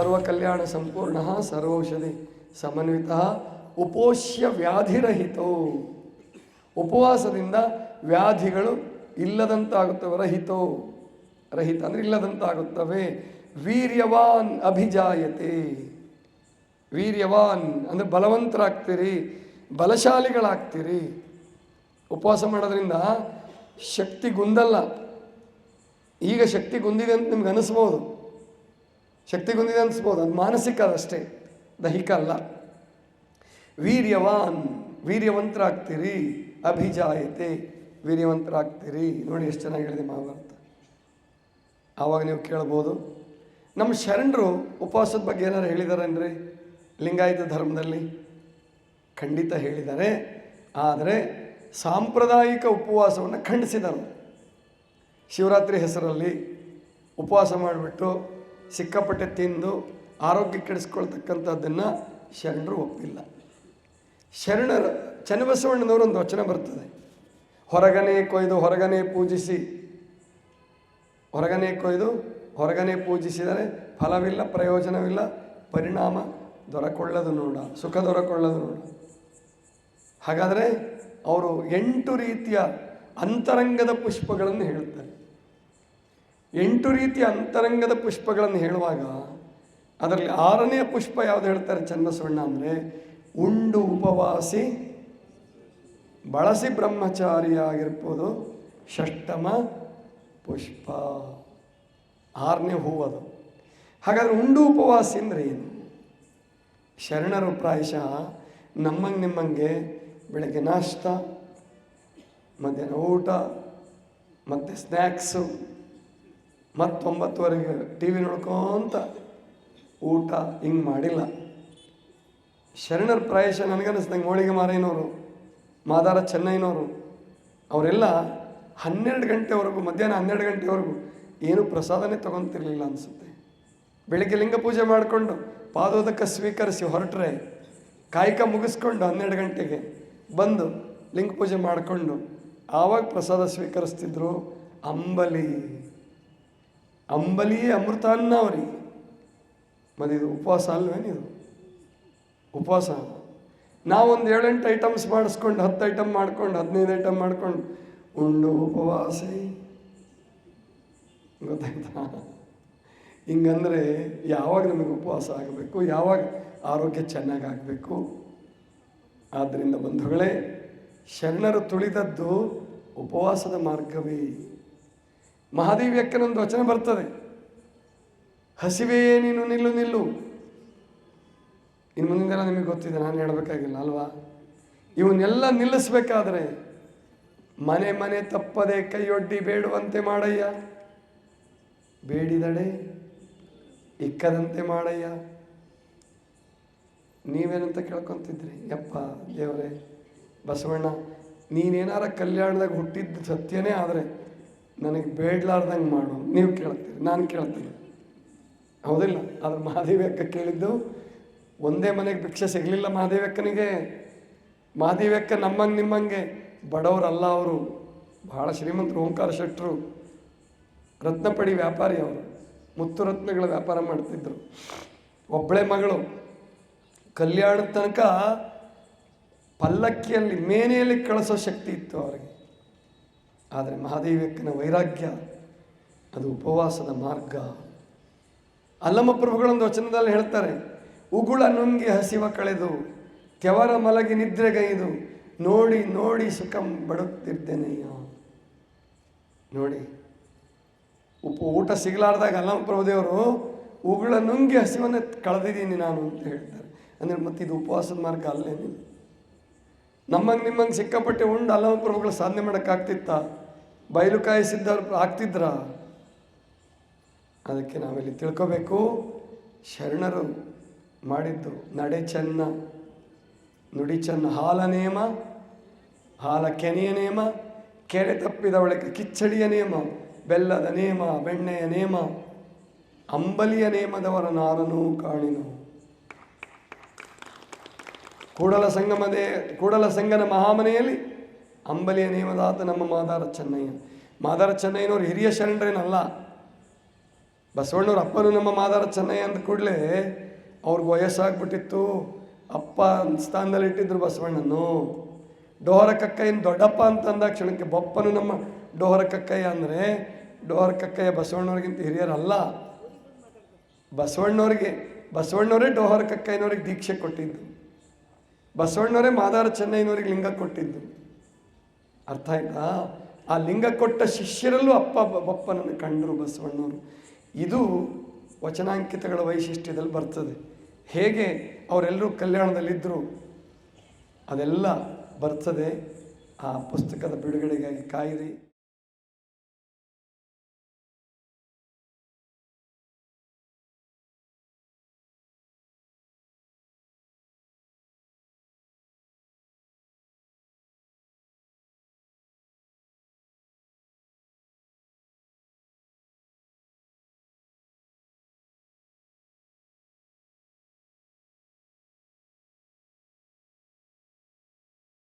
ಸರ್ವ ಕಲ್ಯಾಣ ಸಂಪೂರ್ಣ ಸರ್ವೌಷಧಿ ಸಮನ್ವಿತ ಉಪೋಷ್ಯ ವ್ಯಾಧಿರಹಿತೋ. ಉಪವಾಸದಿಂದ ವ್ಯಾಧಿಗಳು ಇಲ್ಲದಂತಾಗುತ್ತವೆ ರಹಿತೋ ರಹಿತ ಅಂದರೆ ಇಲ್ಲದಂತಾಗುತ್ತವೆ. ವೀರ್ಯವಾನ್ ಅಭಿಜಾಯತೆ. ವೀರ್ಯವಾನ್ ಅಂದರೆ ಬಲವಂತರಾಗ್ತೀರಿ, ಬಲಶಾಲಿಗಳಾಗ್ತೀರಿ. ಉಪವಾಸ ಮಾಡೋದ್ರಿಂದ ಶಕ್ತಿ ಗುಂದಲ್ಲ. ಈಗ ಶಕ್ತಿ ಗುಂದಿದೆ ಅಂತ ನಿಮ್ಗೆ ಅನಿಸ್ಬೋದು. ಶಕ್ತಿ ಗುಂದಿದೆ ಅನಿಸ್ಬೋದು ಅದು ಮಾನಸಿಕ ಅದಷ್ಟೇ ದೈಹಿಕ ಅಲ್ಲ ವೀರ್ಯವಾನ್, ವೀರ್ಯವಂತರಾಗ್ತೀರಿ, ಅಭಿಜಾಯತೆ, ವೀರ್ಯವಂತರಾಗ್ತೀರಿ. ನೋಡಿ ಎಷ್ಟು ಚೆನ್ನಾಗಿ ಹೇಳಿದೆ ಮಹಾಭಾರತ. ಆವಾಗ ನೀವು ಕೇಳ್ಬೋದು. ನಮ್ಮ ಶರಣರು ಉಪವಾಸದ ಬಗ್ಗೆ ಏನಾರು ಹೇಳಿದಾರೇನ್ರಿ ಲಿಂಗಾಯತ ಧರ್ಮದಲ್ಲಿ ಖಂಡಿತ ಹೇಳಿದ್ದಾರೆ. ಆದರೆ ಸಾಂಪ್ರದಾಯಿಕ ಉಪವಾಸವನ್ನು ಖಂಡಿಸಿದರು. ಶಿವರಾತ್ರಿ ಹೆಸರಲ್ಲಿ ಉಪವಾಸ ಮಾಡಿಬಿಟ್ಟು ಸಿಕ್ಕಾಪಟ್ಟೆ ತಿಂದು ಆರೋಗ್ಯ ಕೆಡಿಸ್ಕೊಳ್ತಕ್ಕಂಥದ್ದನ್ನು ಶರಣರು ಒಪ್ಪಿಲ್ಲ. ಶರಣರ ಚನ್ನಬಸವಣ್ಣನವರು ಒಂದು ವಚನ ಬರ್ತದೆ. ಹೊರಗನೆ ಕೊಯ್ದು, ಹೊರಗನೆ ಪೂಜಿಸಿ. ಹೊರಗನೆ ಕೊಯ್ದು, ಹೊರಗನೆ ಪೂಜಿಸಿದರೆ ಫಲವಿಲ್ಲ, ಪ್ರಯೋಜನವಿಲ್ಲ, ಪರಿಣಾಮ ದೊರಕೊಳ್ಳದು ನೋಡ, ಸುಖ ದೊರಕೊಳ್ಳದು ನೋಡ. ಹಾಗಾದರೆ, ಅವರು ಎಂಟು ರೀತಿಯ ಅಂತರಂಗದ ಪುಷ್ಪಗಳನ್ನು ಹೇಳುತ್ತಾರೆ ಎಂಟು ರೀತಿಯ ಅಂತರಂಗದ ಪುಷ್ಪಗಳನ್ನು ಹೇಳುವಾಗ ಅದರಲ್ಲಿ ಆರನೇ ಪುಷ್ಪ ಯಾವುದು ಹೇಳ್ತಾರೆ ಚನ್ನಬಸವಣ್ಣ ಅಂದರೆ, ಉಂಡು ಉಪವಾಸಿ, ಬಳಸಿ ಬ್ರಹ್ಮಚಾರಿಯಾಗಿರ್ಬೋದು ಷಷ್ಟಮ ಪುಷ್ಪ. ಆರನೇ ಹೂವದು ಹಾಗಾದರೆ ಉಂಡು ಉಪವಾಸಿ ಅಂದರೆ ಏನು? ಶರಣರು ಪ್ರಾಯಶಃ ನಮ್ಮಂಗೆ ನಿಮ್ಮಂಗೆ ಬೆಳಗ್ಗೆ ನಾಷ್ಟ, ಮಧ್ಯಾಹ್ನ ಊಟ, ಮತ್ತು ಸ್ನ್ಯಾಕ್ಸು ಮತ್ತು ಒಂಬತ್ತುವರೆಗೆ ಟಿ ವಿ ನೋಡ್ಕೊಂತ ಊಟ ಹಿಂಗೆ ಮಾಡಿಲ್ಲ. ಶರಣರ ಪ್ರಾಯಶ ನನಗನ್ನಿಸ್ದಂಗೆ ಹೋಳಿಗೆ ಮಾರೈನವರು ಮಾದಾರ ಚೆನ್ನೈನವರು ಅವರೆಲ್ಲ ಹನ್ನೆರಡು ಗಂಟೆವರೆಗೂ, ಮಧ್ಯಾಹ್ನ ಹನ್ನೆರಡು ಗಂಟೆವರೆಗೂ ಏನು ಪ್ರಸಾದನೇ ತಗೊತಿರ್ಲಿಲ್ಲ ಅನಿಸುತ್ತೆ. ಬೆಳಿಗ್ಗೆ ಲಿಂಗ ಪೂಜೆ ಮಾಡಿಕೊಂಡು ಪಾದೋದಕ ಸ್ವೀಕರಿಸಿ ಹೊರಟ್ರೆ ಕಾಯಕ ಮುಗಿಸ್ಕೊಂಡು ಹನ್ನೆರಡು ಗಂಟೆಗೆ ಬಂದು ಲಿಂಗ ಪೂಜೆ ಮಾಡಿಕೊಂಡು ಆವಾಗ ಪ್ರಸಾದ ಸ್ವೀಕರಿಸ್ತಿದ್ರು ಅಂಬಲಿ. ಅಂಬಲಿಯೇ ಅಮೃತ ಅನ್ನ ಅವರಿಗೆ. ಮತ್ತು ಇದು ಉಪವಾಸ ಅಲ್ವೇನಿದು ಉಪವಾಸ. ನಾವೊಂದು ಏಳೆಂಟು ಐಟಮ್ಸ್ ಮಾಡಿಸ್ಕೊಂಡು, ಹತ್ತು ಐಟಮ್ ಮಾಡ್ಕೊಂಡು, ಹದಿನೈದು ಐಟಮ್ ಮಾಡ್ಕೊಂಡು, ಉಂಡು ಉಪವಾಸಿ. ಗೊತ್ತಾಯ್ತಾ? ಹಿಂಗಂದರೆ ಯಾವಾಗ ನಮಗೆ ಉಪವಾಸ ಆಗಬೇಕು, ಯಾವಾಗ ಆರೋಗ್ಯ ಚೆನ್ನಾಗಾಗಬೇಕು ಆದ್ದರಿಂದ ಬಂಧುಗಳೇ, ಶರಣರು ತುಳಿದದ್ದು ಉಪವಾಸದ ಮಾರ್ಗವೇ. ಮಹಾದೇವಿಯಕ್ಕನೊಂದು ವಚನ ಬರ್ತದೆ. ಹಸಿವೆಯೇ ನೀನು ನಿಲ್ಲು ನಿಲ್ಲು. ಇನ್ನು ಮುಂದೆಲ್ಲ ನಿಮಗೆ ಗೊತ್ತಿದೆ, ನಾನು ಹೇಳಬೇಕಾಗಿಲ್ಲ ಅಲ್ವಾ? ಇವನ್ನೆಲ್ಲ ನಿಲ್ಲಿಸಬೇಕಾದ್ರೆ ಮನೆ ಮನೆ ತಪ್ಪದೆ ಕೈಯೊಡ್ಡಿ ಬೇಡುವಂತೆ ಮಾಡಯ್ಯ. ಬೇಡಿದಡೆ ಇಕ್ಕದಂತೆ ಮಾಡಯ್ಯ. ನೀವೇನಂತ ಕೇಳ್ಕೊತಿದ್ರಿ? ಯಪ್ಪ ದೇವರೇ, ಬಸವಣ್ಣ, ನೀನೇನಾರ ಕಲ್ಯಾಣದಾಗ ಹುಟ್ಟಿದ್ದು ಸತ್ಯನೇ ಆದರೆ ನನಗೆ ಬೇಡ್ಲಾರ್ದಂಗೆ ಮಾಡು. ನೀವು ಕೇಳ್ತೀರಿ, ನಾನು ಕೇಳ್ತೀನಿ. ಹೌದಿಲ್ಲ? ಆದ್ರೆ ಮಹಾದೇವಕ್ಕ ಕೇಳಿದ್ದು, ಒಂದೇ ಮನೆಗೆ ಭಿಕ್ಷೆ ಸಿಗಲಿಲ್ಲ ಮಹಾದೇವಕ್ಕನಿಗೆ ಮಹಾದೇವಕ್ಕ ನಮ್ಮಂಗೆ ನಿಮ್ಮಂಗೆ. ಬಡವರಲ್ಲ ಅವರು. ಬಹಳ ಶ್ರೀಮಂತರು, ಓಂಕಾರ ಶೆಟ್ಟರು ರತ್ನಪಡಿ ವ್ಯಾಪಾರಿ ಅವರು. ಮುತ್ತು ರತ್ನಗಳ ವ್ಯಾಪಾರ ಮಾಡ್ತಿದ್ರು. ಒಬ್ಬಳೆ ಮಗಳು. ಕಲ್ಯಾಣದ ತನಕ ಪಲ್ಲಕ್ಕಿಯಲ್ಲಿ, ಮೇನೆಯಲ್ಲಿ ಕಳಿಸೋ ಶಕ್ತಿ ಇತ್ತು ಅವರಿಗೆ. ಆದರೆ ಮಹಾದೇವಕ್ಕಿನ ವೈರಾಗ್ಯ, ಅದು ಉಪವಾಸದ ಮಾರ್ಗ. ಅಲ್ಲಮ್ಮ ಪ್ರಭುಗಳೊಂದು ವಚನದಲ್ಲಿ ಹೇಳ್ತಾರೆ, ಉಗುಳ ನುಂಗಿ ಹಸಿವ ಕಳೆದು, ಕೆವರ ಮಲಗಿ ನಿದ್ರೆಗೈದು ನೋಡಿ ನೋಡಿ ಸುಖಂ ಬಡುತ್ತಿದ್ದೇನೆಯ? ನೋಡಿ, ಉಪ, ಊಟ ಸಿಗಲಾರ್ದಾಗ ಅಲ್ಲಮ್ಮ ಪ್ರಭುದೇವರು ಉಗುಳ ನುಂಗಿ ಹಸಿವನ್ನು ಕಳೆದಿದ್ದೀನಿ ನಾನು ಅಂತ ಹೇಳ್ತಾರೆ. ಅಂದರೆ ಮತ್ತೆ ಇದು ಉಪವಾಸದ ಮಾರ್ಗ ಅಲ್ಲೇನಿಲ್ಲ. ನಮ್ಮಂಗೆ ನಿಮ್ಮಂಗೆ ಸಿಕ್ಕಾಪಟ್ಟೆ ಉಂಡು ಅಲ್ಲಮ್ಮ ಪ್ರಭುಗಳು ಸಾಧನೆ ಮಾಡೋಕ್ಕಾಗ್ತಿತ್ತ? ಬಯಲು ಕಾಯಿಸಿದ್ದವ್ರು ಆಗ್ತಿದ್ರ? ಅದಕ್ಕೆ ನಾವಿಲ್ಲಿ ತಿಳ್ಕೋಬೇಕು. ಶರಣರು ಮಾಡಿದ್ದು ನಡೆ ಚೆನ್ನ, ನುಡಿ ಚೆನ್ನ, ಹಾಲ ನೇಮ, ಹಾಲ ಕೆನೆಯ ನೇಮ, ಕೆರೆ ತಪ್ಪಿದ ಕಿಚ್ಚಡಿಯ ನೇಮ, ಬೆಲ್ಲದ ನೇಮ, ಬೆಣ್ಣೆಯ ನೇಮ, ಅಂಬಲಿಯ ನೇಮದವರ ನಾರನೂ ಕಾಣಿನು. ಕೂಡಲ ಸಂಗಮದೇ, ಕೂಡಲ ಸಂಗನ ಮಹಾಮನೆಯಲ್ಲಿ ಅಂಬಲಿಯ ನೇಮದಾತ ನಮ್ಮ ಮಾದಾರ ಚೆನ್ನಯ್ಯ. ಮಾದಾರ ಚೆನ್ನಯ್ಯನವರು ಹಿರಿಯ ಶರಣರೇನಲ್ಲ? ಬಸವಣ್ಣವ್ರ ಅಪ್ಪನು ನಮ್ಮ ಮಾದಾರ ಚೆನ್ನಯ್ಯ ಅಂದ ಕೂಡಲೇ ಅವ್ರಿಗೆ ವಯಸ್ಸಾಗ್ಬಿಟ್ಟಿತ್ತು. ಅಪ್ಪ ಸ್ಥಾನದಲ್ಲಿ ಇಟ್ಟಿದ್ರು ಬಸವಣ್ಣನು. ಡೋಹರ ಕಕ್ಕಯ್ಯನ ದೊಡ್ಡಪ್ಪ ಅಂತ ಅಂದ ಕ್ಷಣಕ್ಕೆ ಬಪ್ಪನು ನಮ್ಮ ಡೋಹರ ಕಕ್ಕಯ್ಯ ಅಂದರೆ ಡೋಹರ ಕಕ್ಕಯ್ಯ ಬಸವಣ್ಣವ್ರಿಗಿಂತ ಹಿರಿಯರಲ್ಲ. ಬಸವಣ್ಣವ್ರಿಗೆ, ಬಸವಣ್ಣವರೇ ಡೋಹರ ಕಕ್ಕಯ್ಯನವ್ರಿಗೆ ದೀಕ್ಷೆ ಕೊಟ್ಟಿದ್ದು. ಬಸವಣ್ಣವರೇ ಮಾದಾರ ಚೆನ್ನೈನವ್ರಿಗೆ ಲಿಂಗ ಕೊಟ್ಟಿದ್ದು. ಅರ್ಥ ಆಯ್ತಾ? ಆ ಲಿಂಗ ಕೊಟ್ಟ ಶಿಷ್ಯರಲ್ಲೂ ಅಪ್ಪ ಬಪ್ಪನನ್ನು ಕಂಡರು ಬಸವಣ್ಣವರು. ಇದು ವಚನಾಂಕಿತಗಳ ವೈಶಿಷ್ಟ್ಯದಲ್ಲಿ ಬರ್ತದೆ. ಹೇಗೆ ಅವರೆಲ್ಲರೂ ಕಲ್ಯಾಣದಲ್ಲಿದ್ದರು? ಅದೆಲ್ಲ ಬರ್ತದೆ ಆ ಪುಸ್ತಕದ ಬಿಡುಗಡೆಗಾಗಿ ಕಾಯಿರಿ.